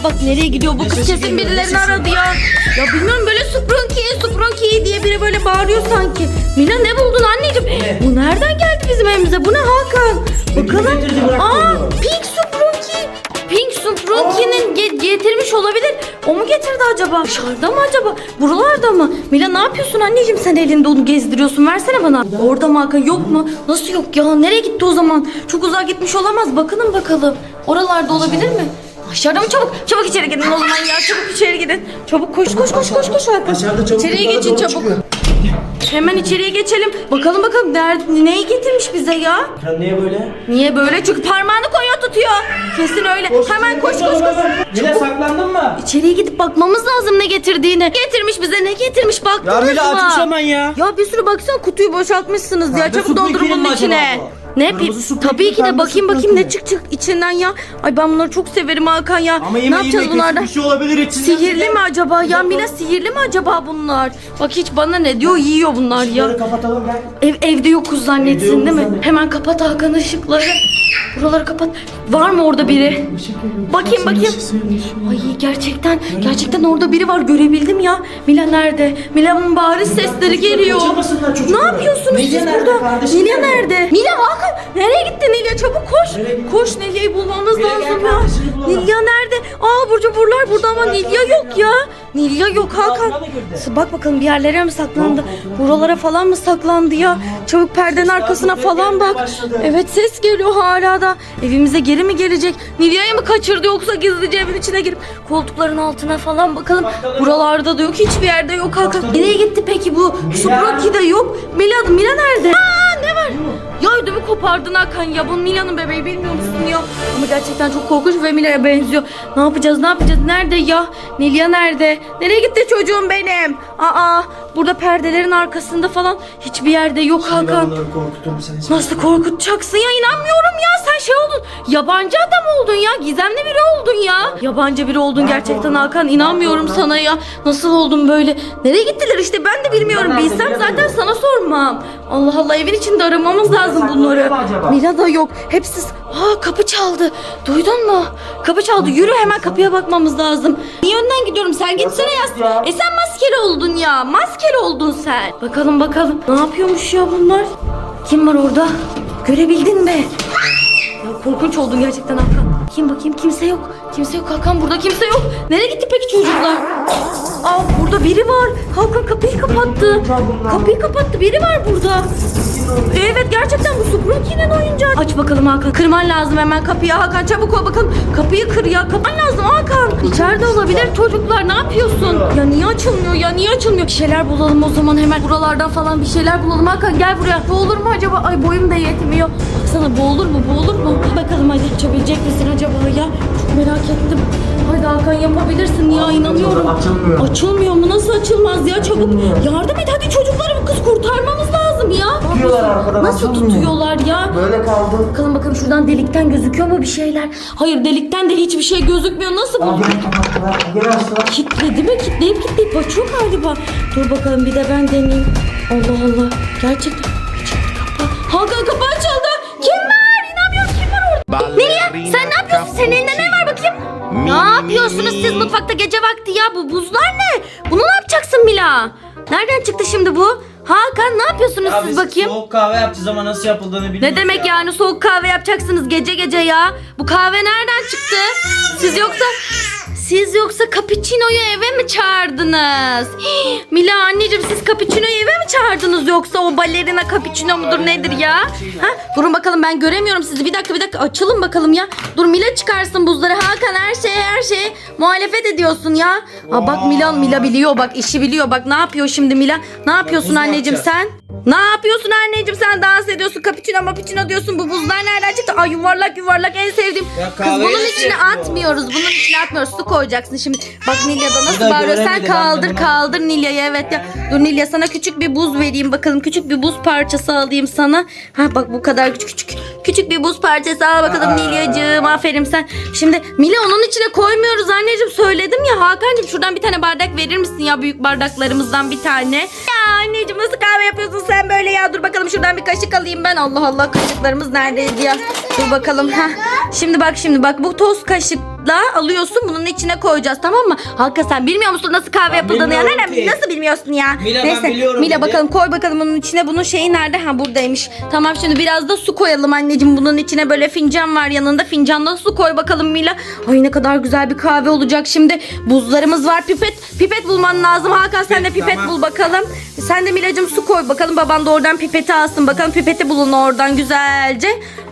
Aa bak nereye gidiyor bu kız kesin birilerini aradı ya. Ya bilmiyorum böyle Sprunky, Sprunky diye biri böyle bağırıyor sanki. Mila ne buldun anneciğim? Ne? Bu nereden geldi bizim evimize? Bu ne Hakan? Bakalım. Aa? Pink Sprunky. Pink Sprunky'nin ge- getirmiş olabilir. O mu getirdi acaba? Dışarıda mı acaba? Buralarda mı? Mila ne yapıyorsun anneciğim sen elinde onu gezdiriyorsun. Versene bana. Orada mı Hakan? Yok mu? Nasıl yok ya? Nereye gitti o zaman? Çok uzağa gitmiş olamaz. Bakının bakalım. Oralarda olabilir mi? Aşağıda mı çabuk? Çabuk içeri gidin o zaman ya. Çabuk içeri gidin. Çabuk koş koş koş koş koş. Aşağıda çabuk İçeriye geçin çabuk. Hemen içeriye geçelim. Bakalım bakalım nerede, neyi getirmiş bize ya? Ekran niye böyle? Niye böyle? Çünkü parmağını koyuyor tutuyor. Kesin öyle. Hemen koş koş koş. Mila saklandın mı? İçeriye gidip bakmamız lazım ne getirdiğini. Getirmiş bize ne getirmiş baktınız Ya Mila mı? açmış hemen ya. Ya bir sürü baksana kutuyu boşaltmışsınız ya. Pembe Çabuk doldurun bunun içine. acaba? Ne Kırmızı pi- su Tabii ki de pembe bakayım su bakayım ne pekini. çıkacak içinden ya. Ay ben bunları çok severim Hakan ya. Ama ne yeme yapacağız yeme kesin bunlardan? bir şey olabilir içinde. Sihirli mi acaba ya? Mila sihirli mi acaba bunlar? Bak hiç bana ne diyor yiyor bunlar ya. Bunları kapatalım gel. Ev, evde yokuz zannetsin Evde yokuz değil mi? zannet. Hemen kapat Hakan ışıkları. Buraları kapat. Var mı orada biri? Bakayım bakayım. Ay gerçekten gerçekten orada biri var görebildim ya. Mila nerede? Mila'nın bariz sesleri geliyor. Ne yapıyorsunuz siz burada? Nilya nerede? Nilya Hakan nereye gitti Nilya çabuk koş. Koş Nilya'yı bulmamız lazım ya. Nilya nerede? Aa Burcu buralar burada ama Nilya yok ya. Nilya yok Hakan. altına mı girdi? Bak bakalım bir yerlere mi saklandı? Buralara falan mı saklandı ya? Çabuk perdenin arkasına buraya falan gelmeye bak. başladı. Evet ses geliyor hala da. Evimize geri mi gelecek? Nilya'yı mı kaçırdı yoksa gizlice evin içine girip koltukların altına falan bakalım. Buralarda da yok. Hiçbir yerde yok Hakan. Nereye gitti peki bu? Suproki de yok. Mila, Mila nerede? Aa var? Ya ödümü kopardın Hakan ya. Bu Mila'nın bebeği bilmiyor musun ya? Ama gerçekten çok korkunç ve Mila'ya benziyor. Ne yapacağız ne yapacağız? Nerede ya? Nilya nerede? Nereye gitti çocuğum benim? Aa burada perdelerin arkasında falan hiçbir yerde yok Mila Hakan. bunları korkutuyorum sen. Nasıl korkutacaksın ya inanmıyorum ya sen şey oldun yabancı adam oldun ya gizemli biri oldun ya yabancı biri oldun gerçekten Hakan inanmıyorum sana ya nasıl oldun böyle nereye gittiler işte ben de bilmiyorum bilsem zaten sana sormam Allah Allah evin içinde aramamız lazım bunları? Mila da yok. Hepsi Aa kapı çaldı. Duydun mu? Kapı çaldı. Yürü hemen kapıya bakmamız lazım. Niye önden gidiyorum? Sen gitsene ya. ya. e sen maskeli oldun ya. Maskeli oldun sen. Bakalım bakalım. Ne yapıyormuş ya bunlar? Kim var orada? Görebildin mi? Ya korkunç oldun gerçekten Hakan. Kim bakayım kimse yok. Kimse yok Hakan burada kimse yok. Nereye gitti peki çocuklar? Aa burada biri var. Hakan kapıyı kapattı. Kapıyı kapattı biri var burada. Evet gerçekten bu Sprunky'nin oyuncağı. Aç bakalım Hakan. Kırman lazım hemen kapıyı Hakan çabuk ol bakalım. Kapıyı kır ya. Kırman lazım Hakan. İçeride olabilir çocuklar ne yapıyorsun? Ya niye açılmıyor ya niye açılmıyor? Bir şeyler bulalım o zaman hemen. Buralardan falan bir şeyler bulalım Hakan gel buraya. Bu olur mu acaba? Ay boyum da yetmiyor. Baksana bu olur mu bu olur mu? Açabilecek misin acaba ya? Çok merak ettim. Hadi Hakan yapabilirsin ya inanıyorum. Açılmıyor. Açılmıyor mu? Nasıl açılmaz ya? Çabuk yardım et hadi çocukları bu kız kurtarmamız lazım ya. Tutuyorlar arkadan, Nasıl açılmıyor. tutuyorlar ya? Böyle kaldı. Bakalım bakalım şuradan delikten gözüküyor mu bir şeyler? Hayır delikten de hiçbir şey gözükmüyor. Nasıl Aa bu? geri kapattılar. Geri açtılar. Kitledi mi? Kitleyip kitleyip açıyor galiba. Dur bakalım bir de ben deneyeyim. Allah Allah. Gerçekten. Açıldı kapı. Hakan kapı açıldı. Nereye? Sen ne yapıyorsun? Senin elinde ne var bakayım? Ne yapıyorsunuz siz mutfakta gece vakti ya? Bu buzlar ne? Bunu ne yapacaksın Mila? Nereden çıktı şimdi bu? Hakan ne yapıyorsunuz Ya siz bakayım? soğuk kahve yapacağız ama nasıl yapıldığını bilmiyoruz Ne demek ya. yani soğuk kahve yapacaksınız gece gece ya? Bu kahve nereden çıktı? Siz yoksa siz yoksa cappuccino'yu eve mi çağırdınız? Hii, Mila anneciğim siz cappuccino'yu eve mi çağırdınız yoksa o balerina cappuccino mudur nedir ya? Ha? Durun bakalım ben göremiyorum sizi. Bir dakika bir dakika açılın bakalım ya. Dur Mila çıkarsın buzları. Hakan her şeye her şeye muhalefet ediyorsun ya. Aa, bak Mila Mila biliyor bak işi biliyor. Bak ne yapıyor şimdi Mila? Ne yapıyorsun anneciğim sen? Ne yapıyorsun anneciğim sen dans ediyorsun cappuccino mapuccino diyorsun bu buzlar nereden çıktı? Ay yuvarlak yuvarlak en sevdiğim. Ya Kız bunun içine atmıyoruz bunun içine atmıyoruz su koyacaksın şimdi. Bak Nilya da nasıl bağırıyor sen kaldır bunu- kaldır Nilya'yı evet ya. Dur Nilya sana küçük bir buz vereyim bakalım küçük bir buz parçası alayım sana. Ha bak bu kadar küçük küçük. Küçük bir buz parçası al bakalım Aa. Nilyacığım aferin sen. Şimdi Mila onun içine koymuyoruz anneciğim söyledim ya Hakan'cığım şuradan bir tane bardak verir misin ya büyük bardaklarımızdan bir tane. Ya anneciğim nasıl kahve yapıyorsun sen böyle ya dur bakalım şuradan bir kaşık alayım ben. Allah Allah kaşıklarımız neredeydi ya. Dur bakalım ha. Şimdi bak şimdi bak bu toz kaşık kağıtla alıyorsun bunun içine koyacağız tamam mı? Hakan sen bilmiyor musun nasıl kahve yapıldığını ya? Nereden ki. nasıl bilmiyorsun ya? Mila, ben biliyorum Mila dedi. bakalım koy bakalım bunun içine bunun şeyi nerede? Ha buradaymış. Tamam şimdi biraz da su koyalım anneciğim. Bunun içine böyle fincan var yanında. Fincandan su koy bakalım Mila. Ay ne kadar güzel bir kahve olacak şimdi. Buzlarımız var. Pipet pipet bulman lazım. Hakan sen de Pipet, pipet tamam. bul bakalım. Sen de Milacığım su koy bakalım. Baban da oradan pipeti alsın. Bakalım pipeti bulun oradan güzelce.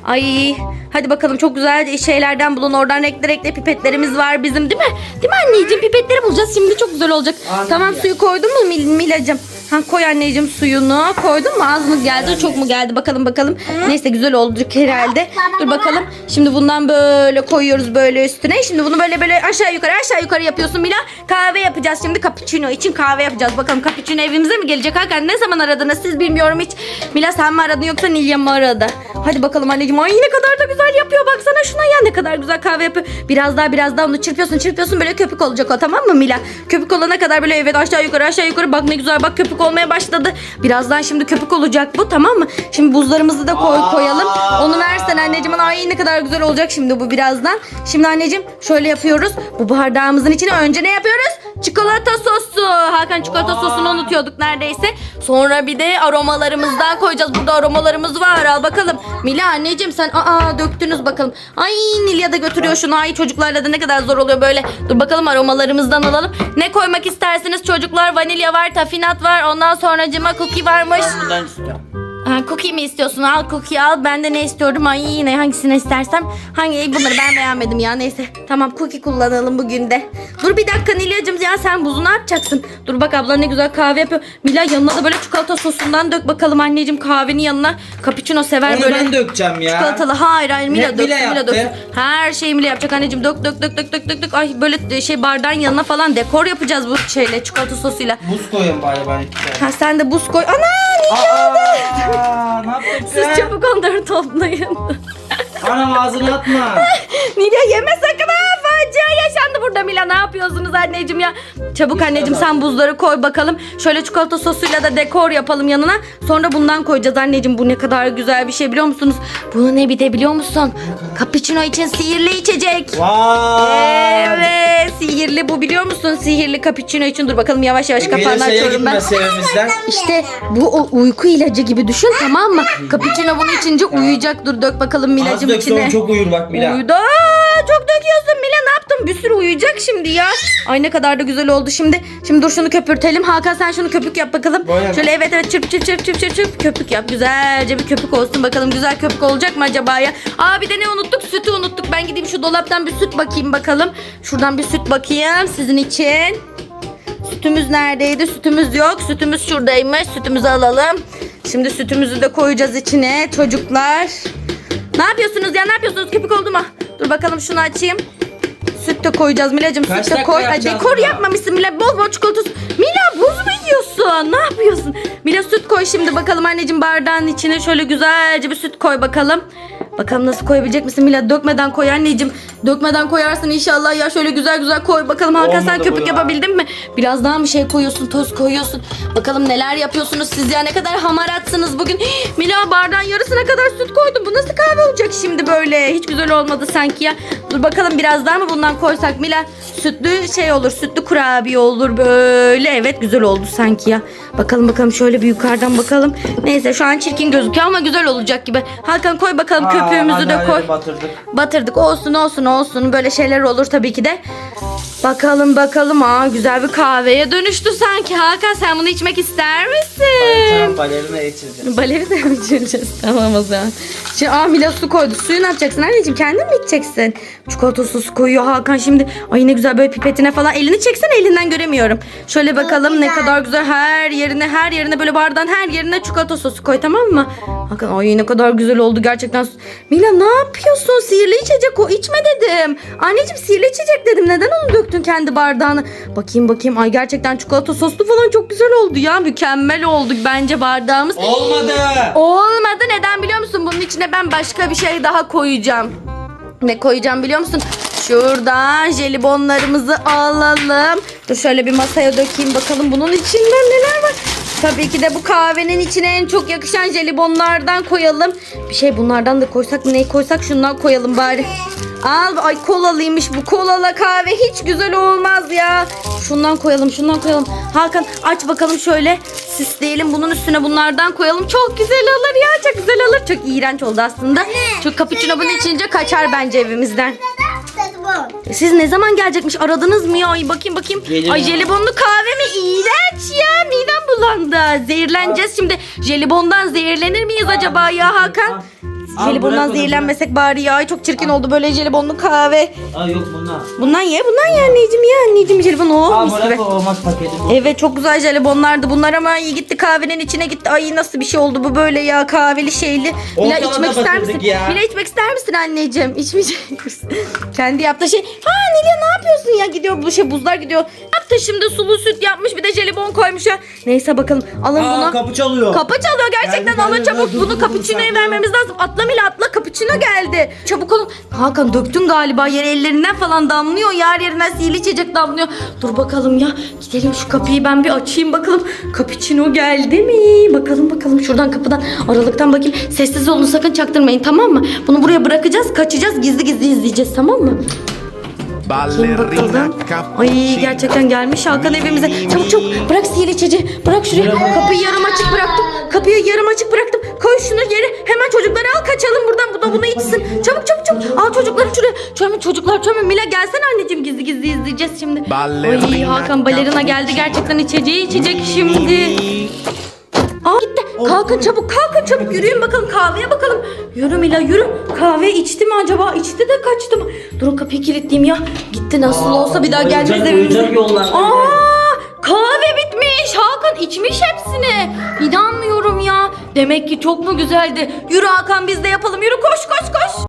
Ay hadi bakalım çok güzel şeylerden bulun. Oradan renkli renkli pipetlerimiz var bizim değil mi? Değil mi anneciğim? Pipetleri bulacağız. Şimdi çok güzel olacak. Anladım Tamam ya. suyu koydun mu Mil Milacığım? Ha koy anneciğim suyunu. Koydun mu? Az mı geldi? Çok mu geldi? Bakalım bakalım. Neyse güzel olacak herhalde. Dur bakalım. Şimdi bundan böyle koyuyoruz böyle üstüne. Şimdi bunu böyle böyle aşağı yukarı aşağı yukarı yapıyorsun Mila. Kahve yapacağız şimdi. Cappuccino için kahve yapacağız. Bakalım cappuccino evimize mi gelecek? Hakan ne zaman aradınız siz bilmiyorum hiç. Mila sen mi aradın yoksa Nilya mı aradı? Hadi bakalım anneciğim. Ay ne kadar da güzel yapıyor. Baksana şuna ya ne kadar güzel kahve yapıyor. Biraz daha biraz daha onu çırpıyorsun çırpıyorsun böyle köpük olacak o tamam mı Mila? Köpük olana kadar böyle evet aşağı yukarı aşağı yukarı bak ne güzel bak köpük olmaya başladı. Birazdan şimdi köpük olacak bu tamam mı? Şimdi buzlarımızı da koy, koyalım. Onu versen anneciğim. Ay ne kadar güzel olacak şimdi bu birazdan. Şimdi anneciğim şöyle yapıyoruz. Bu bardağımızın içine önce ne yapıyoruz? Çikolata sosu. Hakan çikolata Aa. sosunu unutuyorduk neredeyse. Sonra bir de aromalarımızdan koyacağız. Burada aromalarımız var. Al bakalım. Mila anneciğim sen aa döktünüz bakalım. Ay Nilya da götürüyor şunu. Ay çocuklarla da ne kadar zor oluyor böyle. Dur bakalım aromalarımızdan alalım. Ne koymak istersiniz çocuklar? Vanilya var, tafinat var. Ondan sonra cima cookie varmış. Bundan istiyorum. Ha, cookie mi istiyorsun? Al cookie al. Ben de ne istiyorum? Ay yine hangisini istersem. Hangi bunları ben beğenmedim ya. Neyse. Tamam cookie kullanalım bugün de. Dur bir dakika Nilya'cığım ya sen buzu ne yapacaksın? Dur bak abla ne güzel kahve yapıyor. Mila yanına da böyle çikolata sosundan dök bakalım anneciğim kahvenin yanına. Cappuccino sever Onu böyle. ben dökeceğim ya. Çikolatalı. Hayır hayır Mila dök. Mila Mila yaptı. dök. Her şeyi Mila yapacak anneciğim. Dök dök dök dök dök dök dök. Ay böyle de şey bardağın yanına falan dekor yapacağız bu şeyle çikolata sosuyla. Buz koyun bari ben iki tane. Ha sen de buz koy. Ana Nilya. Aa, ne yaptın Siz sen? çabuk onları toplayın. Anam ağzını atma. Nilya yeme sakın ha. Facia yaşandı burada Mila. Ne yapıyorsunuz anneciğim ya? Çabuk anneciğim sen buzları koy bakalım. Şöyle çikolata sosuyla da dekor yapalım yanına. Sonra bundan koyacağız anneciğim. Bu ne kadar güzel bir şey biliyor musunuz? Bunu ne bir de biliyor musun? Cappuccino için sihirli içecek. Vay. Evet sihirli bu biliyor musun? Sihirli cappuccino için dur bakalım yavaş yavaş kapağını açıyorum ben. evimizden. İşte bu o uyku ilacı gibi düşün tamam mı? Cappuccino bunu içince uyuyacak. Dur dök bakalım Az Milacığım dök içine. sonra çok uyur bak Mila. Uyudu. Çok döküyorsun Mila ne yaptın? Bir sürü uyuyacak şimdi ya. Ay ne kadar da güzel oldu şimdi. Şimdi dur şunu köpürtelim. Hakan sen şunu köpük yap bakalım. Böyle mi? Şöyle evet evet çırp çırp çırp çırp çırp çırp. Köpük yap. Güzelce bir köpük olsun bakalım. Güzel köpük olacak mı acaba ya? Aa bir de ne unuttuk? Sütü unuttuk. Ben gideyim şu dolaptan bir süt bakayım bakalım. Şuradan bir süt bakayım sizin için. Sütümüz neredeydi? Sütümüz yok. Sütümüz şuradaymış. Sütümüzü alalım. Şimdi sütümüzü de koyacağız içine çocuklar. Ne yapıyorsunuz ya? Ne yapıyorsunuz? Köpük oldu mu? Dur bakalım şunu açayım. Süt de koyacağız Milacığım. Kaç Süt de dakika koy. Ay, yapacağız dekor bunu? yapmamışsın Mila. Bol bol çikolata. Mila buz mu yiyorsun? Ne yapıyorsun? Mila süt koy şimdi bakalım anneciğim bardağın içine. Şöyle güzelce bir süt koy bakalım. Bakalım nasıl koyabilecek misin Mila? Dökmeden koy anneciğim. Dökmeden koyarsın inşallah ya. Şöyle güzel güzel koy. Bakalım Hakan sen Olmadı köpük bu ya. yapabildin mi? Biraz daha mı şey koyuyorsun? Toz koyuyorsun. Bakalım neler yapıyorsunuz siz ya. Ne kadar hamaratsınız bugün. Hii, Mila bardağın yarısına kadar süt koydum. Bu nasıl kahve olacak şimdi böyle? Hiç güzel olmadı sanki ya. Dur bakalım biraz daha mı bundan koysak Mila? Sütlü şey olur. Sütlü kurabiye olur böyle. Evet güzel oldu sanki ya. Bakalım bakalım şöyle bir yukarıdan bakalım. Neyse şu an çirkin gözüküyor ama güzel olacak gibi. Hakan koy bakalım Aa, köpüğümüzü de koy. Batırdık. Batırdık olsun olsun olsun böyle şeyler olur tabii ki de. Bakalım bakalım aa güzel bir kahveye dönüştü sanki. Hakan sen bunu içmek ister misin? Tamam balerina içeceğiz. Baleri de mi içireceğiz? Tamam o zaman. Şimdi aa Mila su koydu. Suyu ne yapacaksın anneciğim? Kendin mi içeceksin? Çikolata sosu koyuyor Hakan şimdi. Ay ne güzel böyle pipetine falan. Elini çeksene elinden göremiyorum. Şöyle bakalım ne kadar güzel her yerine her yerine böyle bardağın her yerine çikolata sosu koy tamam mı? Hakan ay ne kadar güzel oldu gerçekten. Mila ne yapıyorsun? Sihirli içecek o. içme dedim. Anneciğim sihirli içecek dedim. Neden onu döktün kendi bardağını? Bakayım bakayım. Ay gerçekten çikolata soslu falan çok güzel oldu ya. Mükemmel oldu bence bardağımız. Olmadı. Olmadı. Neden biliyor musun? Bunun içine ben başka bir şey daha koyacağım. Ne koyacağım biliyor musun? Şuradan jelibonlarımızı alalım. Dur şöyle bir masaya dökeyim bakalım bunun içinde neler var. Tabii ki de bu kahvenin içine en çok yakışan jelibonlardan koyalım. Bir şey bunlardan da koysak mı neyi koysak şundan koyalım bari. Al ay kolalıymış bu kolala kahve hiç güzel olmaz ya. Şundan koyalım şundan koyalım. Hakan aç bakalım şöyle süsleyelim bunun üstüne bunlardan koyalım. Çok güzel olur ya çok güzel olur. Çok iğrenç oldu aslında. Şu cappuccino bunu içince kaçar bence evimizden. Siz ne zaman gelecekmiş aradınız mı ya? Ay bakayım bakayım. Geliyor. Ay jelibonlu kahve mi? İğrenç ya midem bulandı. Zehirleneceğiz şimdi. Jelibondan zehirlenir miyiz acaba ya Hakan? Al. Al, Jelibondan bırak onu, zehirlenmesek bari ya. Ay çok çirkin oldu böyle jelibonlu kahve. Aa yok bunlar. Bundan ye, bundan ye anneciğim ya anneciğim jelibon oh Aa mis gibi. bırak o olmaz paketi bu. Evet çok güzel jelibonlardı bunlar ama iyi gitti kahvenin içine gitti. Ay nasıl bir şey oldu bu böyle ya kahveli şeyli. Mila Ortadan içmek ister batırdık misin? ya. Mila içmek ister misin anneciğim? İçmeyecek misin? Kendi yaptığı şey. Ha Nilya ne yapıyorsun ya? Gidiyor bu şey buzlar gidiyor. Yaptı şimdi sulu süt yapmış jelibon koymuş ya. Neyse bakalım alın Aa bunu. kapı çalıyor. Kapı çalıyor gerçekten Geldi, alın geldi, çabuk dur, bunu dur, saklan. vermemiz lazım. Atla Mila atla cappuccino geldi. Çabuk olun. Hakan döktün galiba yere ellerinden falan damlıyor. Yer yerinden sihirli içecek damlıyor. Dur bakalım ya. Gidelim şu kapıyı ben bir açayım bakalım. Cappuccino geldi mi? Bakalım bakalım şuradan kapıdan aralıktan bakayım. Sessiz olun sakın çaktırmayın tamam mı? Bunu buraya bırakacağız kaçacağız gizli gizli izleyeceğiz tamam mı? Kim bakalım? Ay gerçekten gelmiş Hakan evimize. Çabuk çabuk bırak sihirli içeceği. Bırak şuraya. Kapıyı yarım açık bıraktım. Kapıyı yarım açık bıraktım. Koy şunu yere. Hemen çocukları al kaçalım buradan. Bu da bunu içsin. Çabuk çabuk çabuk. Al çocukları şuraya. Çömün çocuklar çömün. Mila gelsene anneciğim gizli gizli izleyeceğiz şimdi. Ay Hakan balerina geldi gerçekten içeceği içecek şimdi. Aa gitti. Kalkın çabuk kalkın çabuk yürüyün bakalım kahveye bakalım. Yürü Mila yürü. Kahve içti mi acaba? İçti de kaçtı mı? Durun kapıyı kilitleyeyim ya. Gitti nasıl olsa bir daha gelmez oyuncak- evimize. oyuncak yollar. Aa kahve bitmiş. Hakan içmiş hepsini. İnanmıyorum ya. Demek ki çok mu güzeldi? Yürü Hakan biz de yapalım. Yürü koş koş koş.